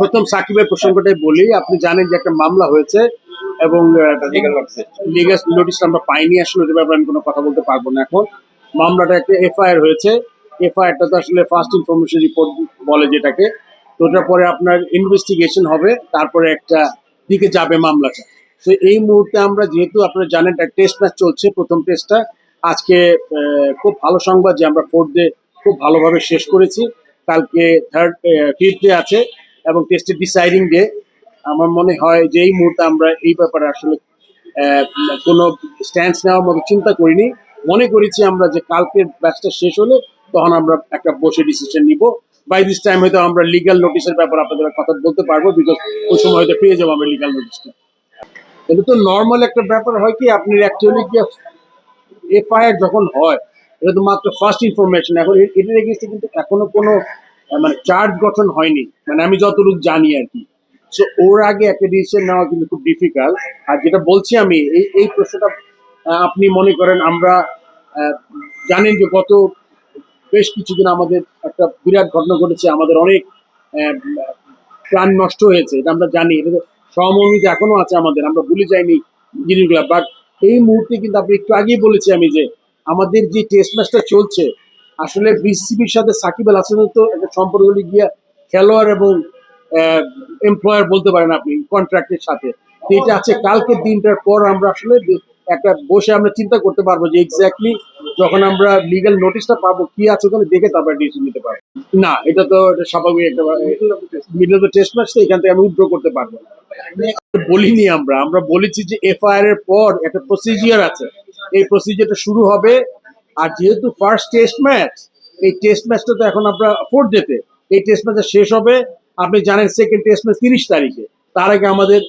প্রথম সাকিবের প্রসঙ্গটাই বলি আপনি জানেন যে একটা মামলা হয়েছে এবং লিগাল নোটিশ আমরা পাইনি আসলে ওটার ব্যাপারে আমি কোনো কথা বলতে পারব না এখন। মামলাটা একটা এফআইআর হয়েছে এফআইআরটা তো আসলে ফার্স্ট ইনফরমেশন রিপোর্ট বলে যেটাকে। তো ওটার পরে আপনার ইনভেস্টিগেশন হবে তারপরে একটা দিকে যাবে মামলাটা। তো এই মুহূর্তে আমরা যেহেতু আপনারা জানেন একটা টেস্ট ম্যাচ চলছে প্রথম টেস্টটা আজকে খুব ভালো সংবাদ যে আমরা ফোর্থ ডে খুব ভালোভাবে শেষ করেছি। কালকে থার্ড ফিফথ ডে আছে। এবং টেস্টের ডিসাইডিং ডে আমার মনে হয় যে এই মুহূর্তে আমরা এই ব্যাপারে আসলে কোনো স্ট্যান্স নেওয়ার মতো চিন্তা করিনি। মনে করেছি আমরা যে কালকের ব্যাচটা শেষ হলে তখন আমরা একটা বসে ডিসিশন নিব। বাই দিস টাইম হয়তো আমরা লিগাল নোটিশের ব্যাপারে আপনাদের কথা বলতে পারব বিকজ ওই সময় হয়তো পেয়ে যাব আমরা লিগাল নোটিশটা এটা তো নর্মাল একটা ব্যাপার হয় কি, আপনি অ্যাকচুয়ালি কি এফআইআর যখন হয়, এটা তো মাত্র ফার্স্ট ইনফরমেশন এখন এটার এগেনস্টে কিন্তু এখনও কোনো মানে চার্জ গঠন হয়নি। মানে আমি যতটুকু জানি আর কি। সো ওর আগে একটা ডিসিশন নেওয়া কিন্তু খুব ডিফিকাল্ট আর যেটা বলছি আমি, এই এই প্রশ্নটা আপনি মনে করেন আমরা জানেন যে গত বেশ কিছুদিন আমাদের একটা বিরাট ঘটনা ঘটেছে, আমাদের অনেক প্রাণ নষ্ট হয়েছে, এটা আমরা জানি। এটা সহমর্মিত এখনও আছে আমাদের, আমরা ভুলে যাইনি জিনিসগুলো। বাট এই মুহূর্তে কিন্তু আপনি একটু আগেই বলেছি আমি যে, আমাদের যে টেস্ট ম্যাচটা চলছে আসলে বিসিবির সাথে সাকিব আল হাসানের তো একটা সম্পর্ক গিয়া খেলোয়াড় এবং এমপ্লয়ার বলতে পারেন আপনি কন্ট্রাক্টের সাথে। তো এটা আছে, কালকের দিনটার পর আমরা আসলে একটা বসে আমরা চিন্তা করতে পারব যে এক্স্যাক্টলি যখন আমরা লিগ্যাল নোটিশটা পাবো, কি আছে ওখানে দেখে তারপরে ডিসিশন নিতে পারব। না, এটা তো এটা স্বাভাবিক একটা মিডল অফ টেস্ট ম্যাচ তো এখান থেকে আমি উইথড্র করতে পারব বলিনি আমরা আমরা বলেছি যে এফআইআর এর পর একটা প্রসিজিয়ার আছে। এই প্রসিজিয়ারটা শুরু হবে আর যেহেতু ফার্স্ট টেস্ট ম্যাচ এই টেস্ট ম্যাচটা তো এখন আমরা ফোর্থ ডেতে এই টেস্ট ম্যাচটা শেষ হবে, আপনি জানেন সেকেন্ড টেস্ট ম্যাচ তিরিশ তারিখে। তার আগে আমাদের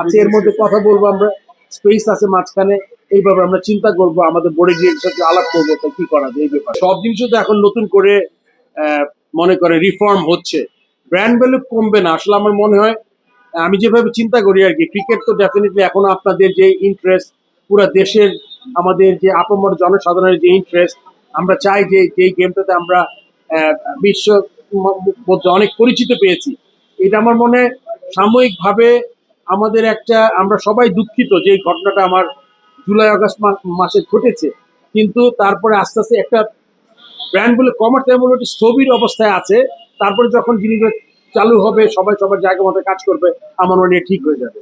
আছে এর মধ্যে কথা বলব আমরা স্পেস আছে মাঝখানে এই ব্যাপারে আমরা চিন্তা করব, আমাদের বোর্ডে গিয়ে সাথে আলাপ করব কি করা যায় এই ব্যাপারে। সব জিনিসও তো এখন নতুন করে মনে করে রিফর্ম হচ্ছে। ব্র্যান্ড ভ্যালু কমবে না, আসলে আমার মনে হয়, আমি যেভাবে চিন্তা করি আর কি ক্রিকেট তো ডেফিনেটলি এখনও আপনাদের যে ইন্টারেস্ট পুরো দেশের আমাদের যে আপামর জনসাধারণের যে ইন্টারেস্ট আমরা চাই যে যে গেমটাতে আমরা বিশ্ব মধ্যে অনেক পরিচিত পেয়েছি। এটা আমার মনে সাময়িকভাবে আমাদের একটা, আমরা সবাই দুঃখিত যে ঘটনাটা আমার জুলাই, আগস্ট মাসে ঘটেছে। কিন্তু তারপরে আস্তে আস্তে একটা ব্র্যান্ড বলে কমার্স তেমন একটি স্থবির অবস্থায় আছে। তারপরে যখন জিনিসগুলো চালু হবে, সবাই সবার জায়গা মতো কাজ করবে, আমার মনে ঠিক হয়ে যাবে।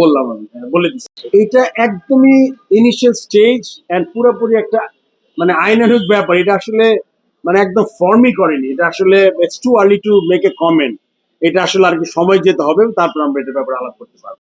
বললাম হ্যাঁ, বলে দিচ্ছি। এটা একদমই ইনিশিয়াল স্টেজ অ্যান্ড পুরোপুরি একটা মানে আইনানুক ব্যাপার। এটা আসলে মানে একদম ফর্মই করেনি। এটা আসলে it's too early to make a comment এটা আসলে আর কি সময় যেতে হবে তারপর আমরা এটা ব্যাপারে আলাপ করতে পারব।